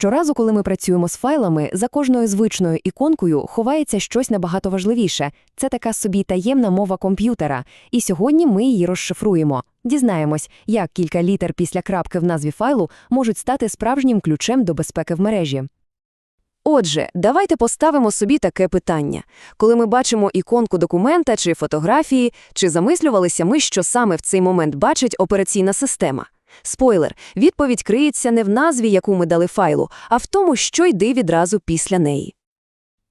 Щоразу, коли ми працюємо з файлами, за кожною звичною іконкою ховається щось набагато важливіше. Це така собі таємна мова комп'ютера. І сьогодні ми її розшифруємо. Дізнаємось, як кілька літер після крапки в назві файлу можуть стати справжнім ключем до безпеки в мережі. Отже, давайте поставимо собі таке питання. Коли ми бачимо іконку документа чи фотографії, чи замислювалися ми, що саме в цей момент бачить операційна система? Спойлер, відповідь криється не в назві, яку ми дали файлу, а в тому, що йде відразу після неї.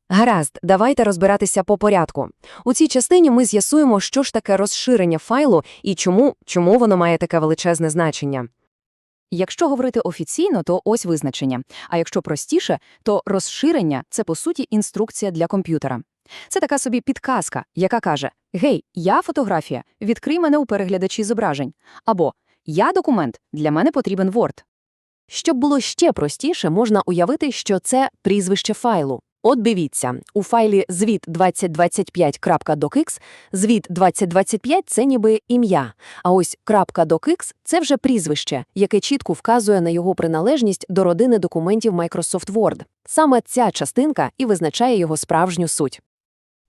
Гаразд, давайте розбиратися по порядку. У цій частині ми з'ясуємо, що ж таке розширення файлу і чому, чому воно має таке величезне значення. Якщо говорити офіційно, то ось визначення. А якщо простіше, то розширення це по суті інструкція для комп'ютера. Це така собі підказка, яка каже: Гей, я фотографія, відкрий мене у переглядачі зображень. Або Я документ, для мене потрібен Word. Щоб було ще простіше, можна уявити, що це прізвище файлу. От дивіться, у файлі звіт 2025.docx звіт 2025 – це ніби ім'я, а ось .docx – це вже прізвище, яке чітко вказує на його приналежність до родини документів Microsoft Word. Саме ця частинка і визначає його справжню суть.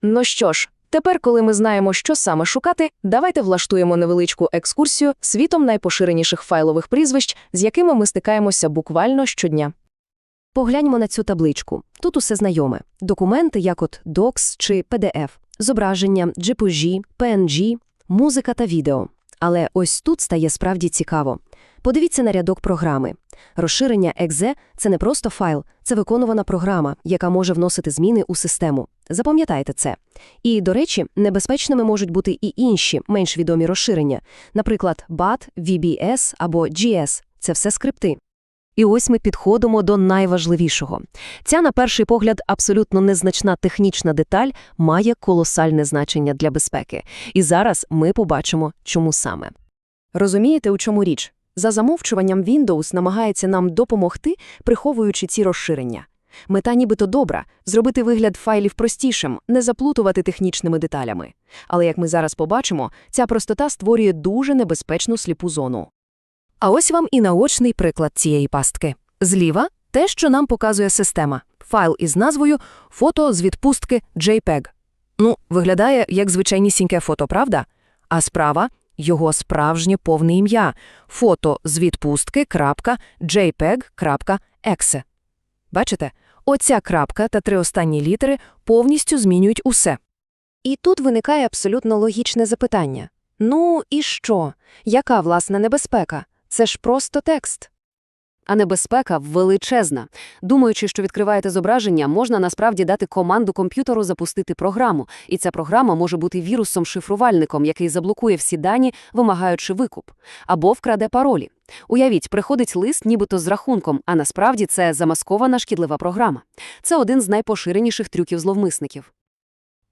Ну що ж, тепер, коли ми знаємо, що саме шукати, давайте влаштуємо невеличку екскурсію світом найпоширеніших файлових прізвищ, з якими ми стикаємося буквально щодня. Погляньмо на цю табличку. Тут усе знайоме. Документи, як от Docs чи PDF, зображення, JPG, PNG, музика та відео. Але ось тут стає справді цікаво. Подивіться на рядок програми. Розширення .exe – це не просто файл, це виконувана програма, яка може вносити зміни у систему. Запам'ятайте це. І, до речі, небезпечними можуть бути і інші, менш відомі розширення. Наприклад, BAT, VBS або GS – це все скрипти. І ось ми підходимо до найважливішого. Ця, на перший погляд, абсолютно незначна технічна деталь має колосальне значення для безпеки. І зараз ми побачимо, чому саме. Розумієте, у чому річ? За замовчуванням Windows намагається нам допомогти, приховуючи ці розширення. Мета нібито добра – зробити вигляд файлів простішим, не заплутувати технічними деталями. Але, як ми зараз побачимо, ця простота створює дуже небезпечну сліпу зону. А ось вам і наочний приклад цієї пастки. Зліва – те, що нам показує система. Файл із назвою «Фото з відпустки JPEG». Ну, виглядає як звичайнісіньке фото, правда? А справа – його справжнє повне ім'я – фото з відпустки крапка JPEG.exe. Бачите? Оця крапка та три останні літери повністю змінюють усе. І тут виникає абсолютно логічне запитання. Ну і що? Яка власна небезпека? Це ж просто текст. А небезпека величезна. Думаючи, що відкриваєте зображення, можна насправді дати команду комп'ютеру запустити програму, і ця програма може бути вірусом-шифрувальником, який заблокує всі дані, вимагаючи викуп, або вкраде паролі. Уявіть, приходить лист нібито з рахунком, а насправді це замаскована шкідлива програма. Це один з найпоширеніших трюків зловмисників.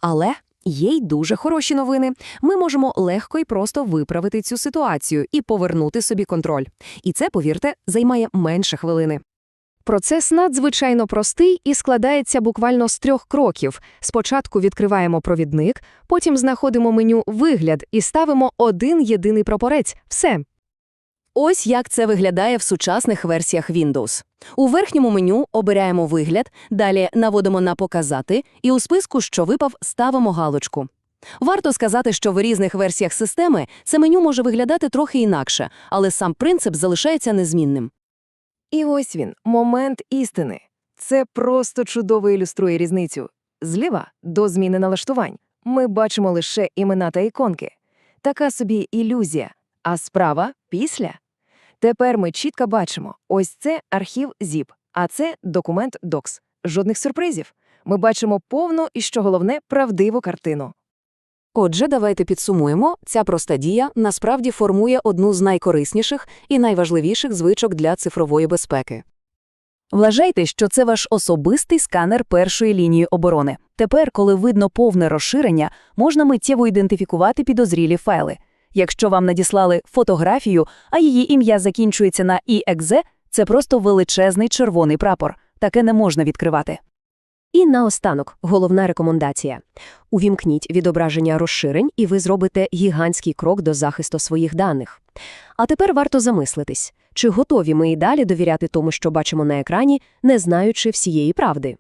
Але Є й дуже хороші новини. Ми можемо легко і просто виправити цю ситуацію і повернути собі контроль. І це, повірте, займає менше хвилини. Процес надзвичайно простий і складається буквально з трьох кроків. Спочатку відкриваємо провідник, потім знаходимо меню «Вигляд» і ставимо один єдиний прапорець. Все. Ось як це виглядає в сучасних версіях Windows. У верхньому меню обираємо вигляд, далі наводимо на «Показати» і у списку «Що випав» ставимо галочку. Варто сказати, що в різних версіях системи це меню може виглядати трохи інакше, але сам принцип залишається незмінним. І ось він, момент істини. Це просто чудово ілюструє різницю. Зліва до зміни налаштувань ми бачимо лише імена та іконки. Така собі ілюзія. А справа після. Тепер ми чітко бачимо: ось це архів ZIP, а це документ DOCS. Жодних сюрпризів. Ми бачимо повну і, що головне, правдиву картину. Отже, давайте підсумуємо, ця проста дія насправді формує одну з найкорисніших і найважливіших звичок для цифрової безпеки. Вважайте, що це ваш особистий сканер першої лінії оборони. Тепер, коли видно повне розширення, можна миттєво ідентифікувати підозрілі файли. Якщо вам надіслали фотографію, а її ім'я закінчується на «iexe», це просто величезний червоний прапор. Таке не можна відкривати. І наостанок головна рекомендація. Увімкніть відображення розширень, і ви зробите гігантський крок до захисту своїх даних. А тепер варто замислитись, Чи готові ми і далі довіряти тому, що бачимо на екрані, не знаючи всієї правди?